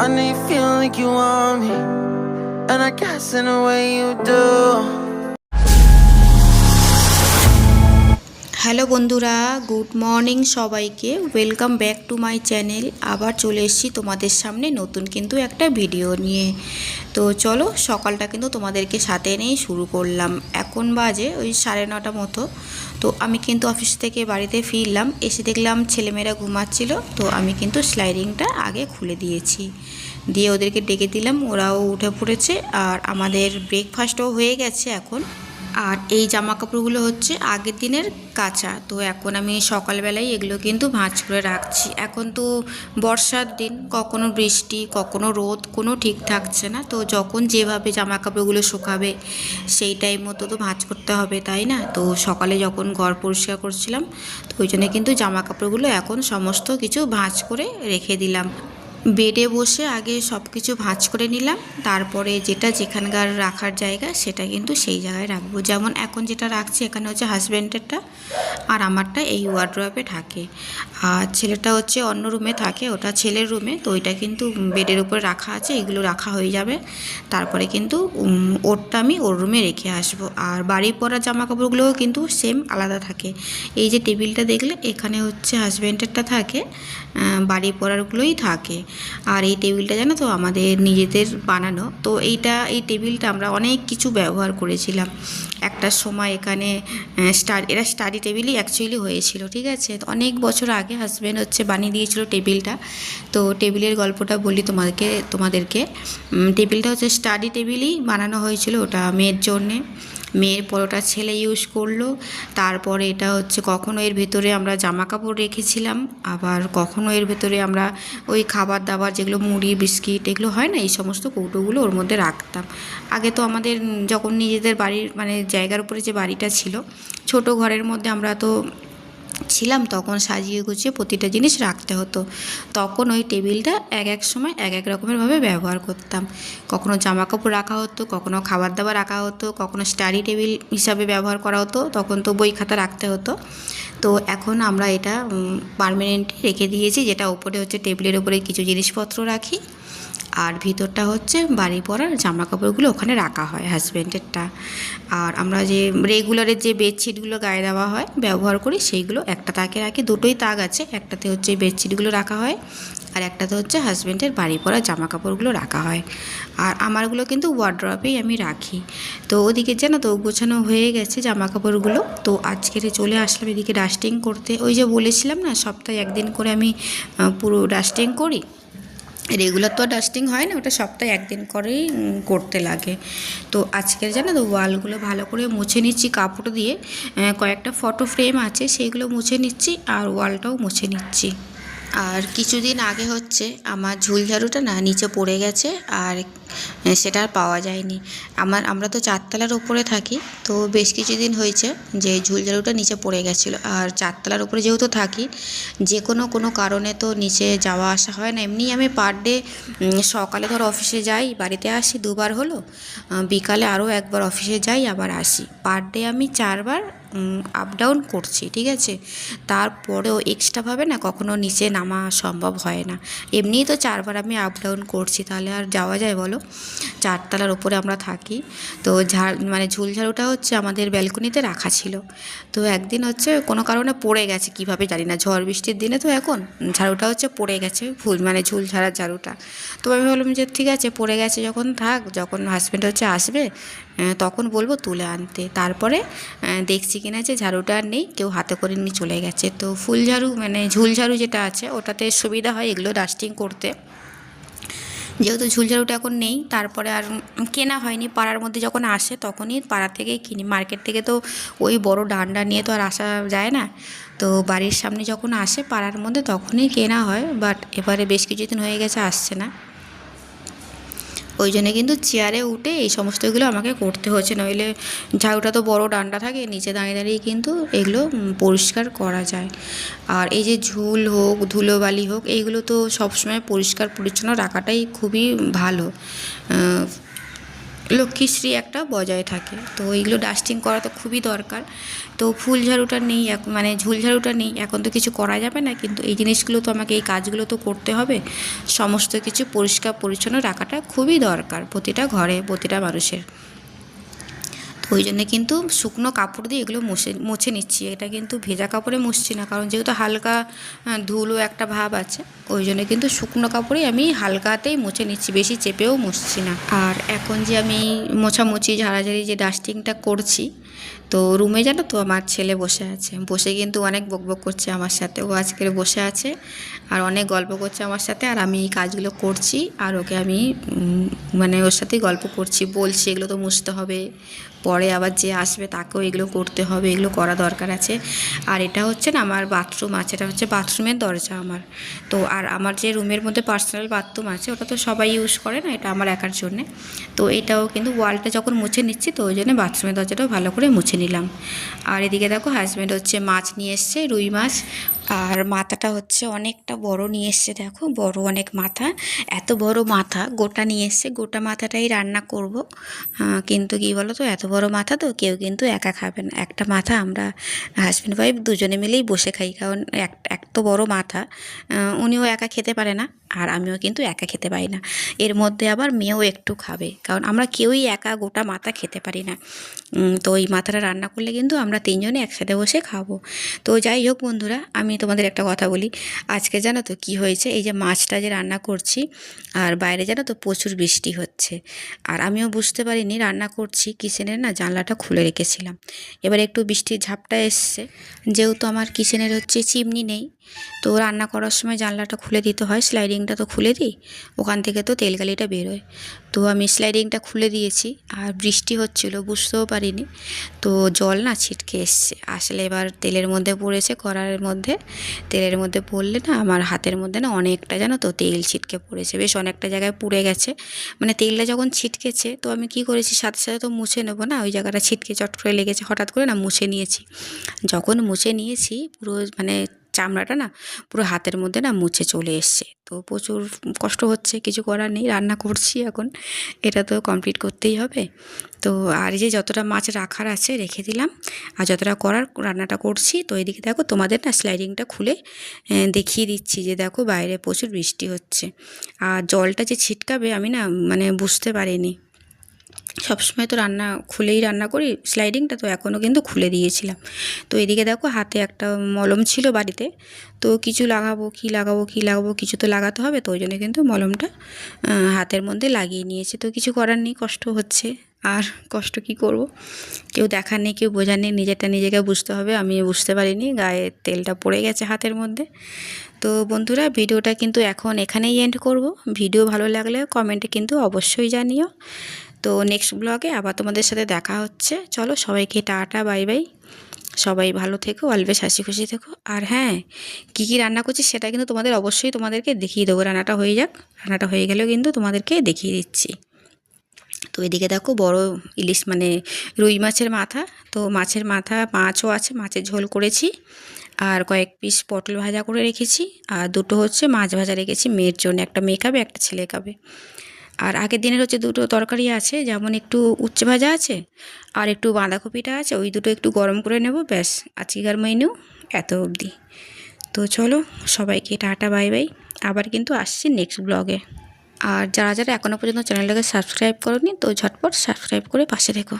I know you feel like you want me, and I guess in a way you do. Hello বন্ধুরা, good morning সবাইকে। Welcome back to my channel. আবার চলে এসেছি তোমাদের সামনে নতুন কিন্তু একটা ভিডিও নিয়ে। তো চলো, সকালটা কিন্তু তোমাদেরকে সাথে নিয়েই শুরু করলাম। এখন বাজে ওই সাড়ে নটা মতো। তো আমি কিন্তু অফিস থেকে বাড়িতে ফিরলাম। এসে দেখলাম ছেলেমেয়েরা ঘুমাচ্ছিল। তো আমি কিন্তু স্লাইডিংটা আগে খুলে দিয়েছি। দিয়ে ওদেরকে ডেকে দিলাম। ওরাও উঠে পড়েছে। আর আমাদের ব্রেকফাস্টও হয়ে গেছে এখন। আর এই জামা কাপড়গুলো হচ্ছে আগের দিনের কাঁচা। তো এখন আমি সকালবেলায় এগুলো কিন্তু ভাঁজ করে রাখছি। এখন তো বর্ষার দিন, কখনো বৃষ্টি, কখনো রোদ, কোনো ঠিক থাকছে না। তো যখন যেভাবে জামা কাপড়গুলো শুকাবে, সেই টাইম মতো তো ভাঁজ করতে হবে, তাই না? তো সকালে যখন ঘর পরিষ্কার করছিলাম, তো ওই জন্য কিন্তু জামা কাপড়গুলো এখন সমস্ত কিছু ভাঁজ করে রেখে দিলাম। বেডে বসে আগে সব কিছু ভাঁজ করে নিলাম। তারপরে যেটা যেখানকার রাখার জায়গা, সেটা কিন্তু সেই জায়গায় রাখব। যেমন এখন যেটা রাখছি, এখানে হচ্ছে হাজব্যান্ডেরটা আর আমারটা এই ওয়ার্ড্রপে থাকে। আর ছেলেটা হচ্ছে অন্য রুমে থাকে, ওটা ছেলের রুমে তো ওইটা কিন্তু বেডের উপরে রাখা আছে, এগুলো রাখা হয়ে যাবে। তারপরে কিন্তু ওরটা আমি ওর রুমে রেখে আসব। আর বাড়ি পরা জামা কাপড়গুলোও কিন্তু সেম আলাদা থাকে। এই যে টেবিলটা দেখলে, এখানে হচ্ছে হাজব্যান্ডেরটা থাকে বাড়ি পরারগুলোই থাকে। আর এই টেবিলটা জানো তো আমাদের নিজেদের বানানো। তো এইটা, এই টেবিলটা আমরা অনেক কিছু ব্যবহার করেছিলাম। একটা সময় এখানে স্টাডি এটা স্টাডি টেবিলই অ্যাকচুয়ালি হয়েছিল, ঠিক আছে? অনেক বছর আগে হাজব্যান্ড হচ্ছে বানিয়ে দিয়েছিল টেবিলটা। তো টেবিলের গল্পটা বলি তোমাদেরকে। তোমাদেরকে টেবিলটা হচ্ছে স্টাডি টেবিলই বানানো হয়েছিল ওটা মেয়ের জন্যে। মেয়ের পরোটা ছেলে ইউজ করল। তারপরে এটা হচ্ছে কখনো এর ভেতরে আমরা জামা কাপড় রেখেছিলাম, আবার কখনো এর ভেতরে আমরা ওই খাবার দাবার যেগুলো মুড়ি, বিস্কিট এগুলো হয় না, এই সমস্ত কৌটোগুলো ওর মধ্যে রাখতাম। আগে তো আমাদের যখন নিজেদের বাড়ির মানে জায়গার উপরে যে বাড়িটা ছিল, ছোট ঘরের মধ্যে আমরা তো ছিলাম তখন সাজিয়ে গুছিয়ে প্রতিটা জিনিস রাখতে হতো। তখন ওই টেবিলটা এক এক সময় এক এক রকমেরভাবে ব্যবহার করতাম। কখনো জামা কাপড় রাখা হতো, কখনো খাবার দাবার রাখা হতো, কখনো স্টাডি টেবিল হিসাবে ব্যবহার করা হতো, তখন তো বই খাতা রাখতে হতো। তো এখন আমরা এটা পারমানেন্ট রেখে দিয়েছি, যেটা ওপরে হচ্ছে টেবিলের ওপরে কিছু জিনিসপত্র রাখি। আর ভিতরটা হচ্ছে বাড়ি পরার জামা কাপড়গুলো ওখানে রাখা হয় হাজব্যান্ডেরটা আর আমরা যে রেগুলারের যে বেডশিটগুলো গায়ে দেওয়া হয়, ব্যবহার করি, সেইগুলো একটা তাকে রাখি, দুটোই তাক আছে। একটাতে হচ্ছে বেডশিটগুলো রাখা হয় আর একটাতে হচ্ছে হাজব্যান্ডের বাড়ি পরা জামা কাপড়গুলো রাখা হয়। আর আমারগুলো কিন্তু ওয়ার্ড্রপেই আমি রাখি। তো ওদিকে জানো তো, গোছানো হয়ে গেছে জামা কাপড়গুলো তো আজকের চলে আসলাম এদিকে ডাস্টিং করতে। ওই যে বলেছিলাম না, সপ্তাহে একদিন করে আমি পুরো ডাস্টিং করি। রেগুলার তো ডাস্টিং হয় না, ওটা সপ্তাহে একদিন করেই করতে লাগে। তো আজকের জানো তো ওয়ালগুলো ভালো করে মুছে নিচ্ছি কাপড় দিয়ে। কয়েকটা ফটো ফ্রেম আছে সেইগুলো মুছে নিচ্ছি আর ওয়ালটাও মুছে নিচ্ছি। আর কিছুদিন আগে হচ্ছে আমার ঝুল ঝাড়ুটা না নিচে পড়ে গেছে আর সেটা আর পাওয়া যায়নি। আমার, আমরা তো চারতলার ওপরে থাকি, তো বেশ কিছুদিন হয়েছে যে ঝুল ঝাড়ুটা নিচে পড়ে গেছিল। আর চারতলার ওপরে যেহেতু থাকি, যে কোনো কোনো কারণে তো নিচে যাওয়া আসা হয় না। এমনি আমি পার ডে সকালে ধর অফিসে যাই, বাড়িতে আসি, দুবার হলো বিকালে আরও একবার অফিসে যাই, আবার আসি। পার ডে আমি চারবার আপ ডাউন করছি, ঠিক আছে? তারপরেও এক্সট্রাভাবে না কখনো নিচে নামা সম্ভব হয় না। এমনিই তো চারবার আমি আপ ডাউন করছি, তাহলে আর যাওয়া যায় বলো? চারতলার ওপরে আমরা থাকি। তো ঝাড় মানে ঝুলঝাড়ুটা হচ্ছে আমাদের ব্যালকনিতে রাখা ছিল। তো একদিন হচ্ছে কোনো কারণে পড়ে গেছে, কীভাবে জানি না। ঝড় বৃষ্টির দিনে তো এখন ঝাড়ুটা হচ্ছে পড়ে গেছে, ফুল মানে ঝুল ঝাড়ার ঝাড়ুটা। তো আমি ভাবলাম যে ঠিক আছে, পড়ে গেছে যখন থাক, যখন হাজব্যান্ড হচ্ছে আসবে তখন বলব তুলে আনতে। তারপরে দেখছি কিনা আছে, ঝাড়ুটা আর নেই, কেউ হাতে করে নিয়ে চলে গেছে। তো ফুল ঝাড়ু মানে ঝুল ঝাড়ু যেটা আছে, ওটাতে সুবিধা হয় এগুলো ডাস্টিং করতে। যেহেতু ঝুলঝাড়ুটা এখন নেই, তারপরে আর কেনা হয়নি। পাড়ার মধ্যে যখন আসে, তখনই পাড়া থেকেই কিনি। মার্কেট থেকে তো ওই বড় ডান্ডা নিয়ে তো আর আসা যায় না। তো বাড়ির সামনে যখন আসে, পাড়ার মধ্যে তখনই কেনা হয় বাট এবারে বেশ কিছুদিন হয়ে গেছে, আসছে না। ওই জন্য কিন্তু চেয়ারে উঠে এই সমস্তগুলো আমাকে করতে হচ্ছে, নইলে ঝাড়ুটা তো বড় ডান্ডা থাকে, নিচে দাঁড়িয়ে দাঁড়িয়ে কিন্তু এগুলো পরিষ্কার করা যায়। আর এই যে ঝুল হোক, ধুলোবালি হোক, এইগুলো তো সবসময় পরিষ্কার পরিচ্ছন্ন রাখাটাই খুবই ভালো। লক্ষ্মীশ্রী একটা বজায় থাকে। তো এইগুলো ডাস্টিং করা তো খুবই দরকার। তো ফুল ঝাড়ুটা নেই মানে ঝুল ঝাড়ুটা নেই, এখন তো কিছু করা যাবে না, কিন্তু এই জিনিসগুলো তো আমাকে এই কাজগুলো তো করতে হবে। সমস্ত কিছু পরিষ্কার পরিচ্ছন্ন রাখাটা খুবই দরকার প্রতিটা ঘরে, প্রতিটা মানুষের। ওই জন্য কিন্তু শুকনো কাপড় দিয়ে এগুলো মুছে মুছে নিচ্ছি। এটা কিন্তু ভেজা কাপড়ে মুছছি না, কারণ যেহেতু হালকা ধুলো একটা ভাব আছে, ওই জন্য কিন্তু শুকনো কাপড়েই আমি হালকাতেই মুছে নিচ্ছি, বেশি চেপেও মুছছি না। আর এখন যে আমি মোছামুছি, ঝাড়াঝাড়ি যে ডাস্টিংটা করছি, তো রুমে জানো তো আমার ছেলে বসে আছে। বসে কিন্তু অনেক বকবক করছে আমার সাথে। ও আজকের বসে আছে আর অনেক গল্প করছে আমার সাথে আর আমি এই কাজগুলো করছি আর ওকে আমি মানে ওর সাথেই গল্প করছি, বলছি এগুলো তো মুছতে হবে, পরে আবার যে আসবে তাকেও এগুলো করতে হবে, এগুলো করা দরকার আছে। আর এটা হচ্ছে না আমার বাথরুম আছে, এটা হচ্ছে বাথরুমের দরজা আমার। তো আর আমার যে রুমের মধ্যে পার্সোনাল বাথরুম আছে, ওটা তো সবাই ইউজ করে না, এটা আমার একার জন্যে। তো এটাও কিন্তু ওয়ালটা যখন মুছে নিচ্ছি, তো ওই জন্য বাথরুমের দরজাটাও ভালো করে মুছে নিলাম। আর এদিকে দেখো হাজব্যান্ড হচ্ছে মাছ নিয়ে এসছে, রুই মাছ। আর মাথাটা হচ্ছে অনেকটা বড় নিয়ে এসছে, দেখো। বড় অনেক মাথা, এত বড় মাথা, গোটা নিয়ে এসছে। গোটা মাথাটাই রান্না করব। কিন্তু কি বলো তো এত বড় মাথা তো কেউ কিন্তু একা খাবে না। একটা মাথা আমরা হাজব্যান্ড ওয়াইফ দুজনে মিলেই বসে খাই, কারণ এক এক তো বড় মাথা উনিও একা খেতে পারে না, আর আমিও কিন্তু একা খেতে পারি না। এর মধ্যে আবার মেয়েও একটু খাবে, কারণ আমরা কেউই একা গোটা মাথা খেতে পারি না। তো এই মাথাটা রান্না করলে কিন্তু আমরা তিনজনে একসাথে বসে খাব। তো যাই হোক বন্ধুরা, আমি তোমাদের একটা কথা বলি। আজকে জানো তো কী হয়েছে? এই যে মাছটা যে রান্না করছি, আর বাইরে জানো তো প্রচুর বৃষ্টি হচ্ছে। আর আমিও বুঝতে পারিনি রান্না করছি কিচেনের না জানলাটা খুলে রেখেছিলাম। এবার একটু বৃষ্টির ঝাপটা এসছে। যেহেতু আমার কিচেনের হচ্ছে চিমনি নেই তো রান্না করার সময় জানলাটা খুলে দিতে হয় স্লাইডিংটা তো খুলে দিই, ওখান থেকে তো তেলকালিটা বেরোয়। তো আমি স্লাইডিংটা খুলে দিয়েছি, আর বৃষ্টি হচ্ছিল, বুঝতেও পারিনি। তো জল না ছিটকে এসছে। আসলে এবার তেলের মধ্যে পড়েছে, কড়াইয়ের মধ্যে। তেলের মধ্যে পড়লে না আমার হাতের মধ্যে না অনেকটা জানো তো তেল ছিটকে পড়েছে, বেশ অনেকটা জায়গায় পুড়ে গেছে। মানে তেলটা যখন ছিটকেছে, তো আমি কি করেছি, সাথে সাথে তো মুছে নেব না, ওই জায়গাটা ছিটকে চট করে লেগেছে, হঠাৎ করে না মুছে নিয়েছি। যখন মুছে নিয়েছি, পুরো মানে চামড়াটা না পুরো হাতের মধ্যে না মুছে চলে এসছে। তো প্রচুর কষ্ট হচ্ছে, কিছু করার নেই, রান্না করছি এখন। এটা তো কমপ্লিট করতেই হবে। তো আর যে যতটা মাছ রাখার আছে রেখে দিলাম। আর যতটা করার রান্নাটা করছি, তো এদিকে দেখো তোমাদের না স্লাইডিংটা খুলে দেখিয়ে দিচ্ছি যে দেখো বাইরে প্রচুর বৃষ্টি হচ্ছে। আর জলটা যে ছিটকাবে আমি না মানে বুঝতে পারিনি। সবসময় তো রান্না খুলেই রান্না করি স্লাইডিংটা তো এখনও কিন্তু খুলে দিয়েছিলাম। তো এদিকে দেখো হাতে একটা মলম ছিল বাড়িতে, তো কিছু লাগাবো, কি লাগাবো কি লাগাবো, কিছু তো লাগাতে হবে, তো ওই জন্য কিন্তু মলমটা হাতের মধ্যে লাগিয়ে নিয়েছে। তো কিছু করার নেই, কষ্ট হচ্ছে, আর কষ্ট কি করব? কেউ দেখার নেই, কেউ বোঝার নেই, নিজেরটা নিজেকে বুঝতে হবে, আমি বুঝতে পারিনি, গায়ে তেলটা পড়ে গেছে হাতের মধ্যে। তো বন্ধুরা, ভিডিওটা কিন্তু এখন এখানেই এন্ড করব। ভিডিও ভালো লাগলে কমেন্টে কিন্তু অবশ্যই জানিও। তো নেক্সট ব্লগে আবার তোমাদের সাথে দেখা হচ্ছে। চলো সবাইকে টাটা বাই বাই সবাই ভালো থেকো অলবেশ হাসি খুশি থেকো। আর হ্যাঁ কী কী রান্না করছি সেটা কিন্তু তোমাদের অবশ্যই তোমাদেরকে দেখিয়ে দেবো। রান্নাটা হয়ে যাক, রান্নাটা হয়ে গেলেও কিন্তু তোমাদেরকে দেখিয়ে দিচ্ছি। তো এদিকে দেখো বড় ইলিশ মানে রুই মাছের মাথা। তো মাছের মাথা, মাছও আছে, মাছের ঝোল করেছি। আর কয়েক পিস পটল ভাজা করে রেখেছি। আর দুটো হচ্ছে মাছ ভাজা রেখেছি। মেয়ের জন্য একটা মেয়ে খাবে, একটা ছেলে খাবে। আর আগের দিনের হচ্ছে দুটো তরকারি আছে, যেমন একটু উচ্ছে ভাজা আছে আর একটু বাঁধাকপিটা আছে, ওই দুটো একটু গরম করে নেব, ব্যাস। আজকেকার মেনু এত অবধি। তো চলো, সবাইকে টাটা বাই বাই আবার কিন্তু আসছি নেক্সট ব্লগে আর যারা যারা এখনও পর্যন্ত চ্যানেলটাকে সাবস্ক্রাইব করনি, তো ঝটপট সাবস্ক্রাইব করে পাশে থেকো।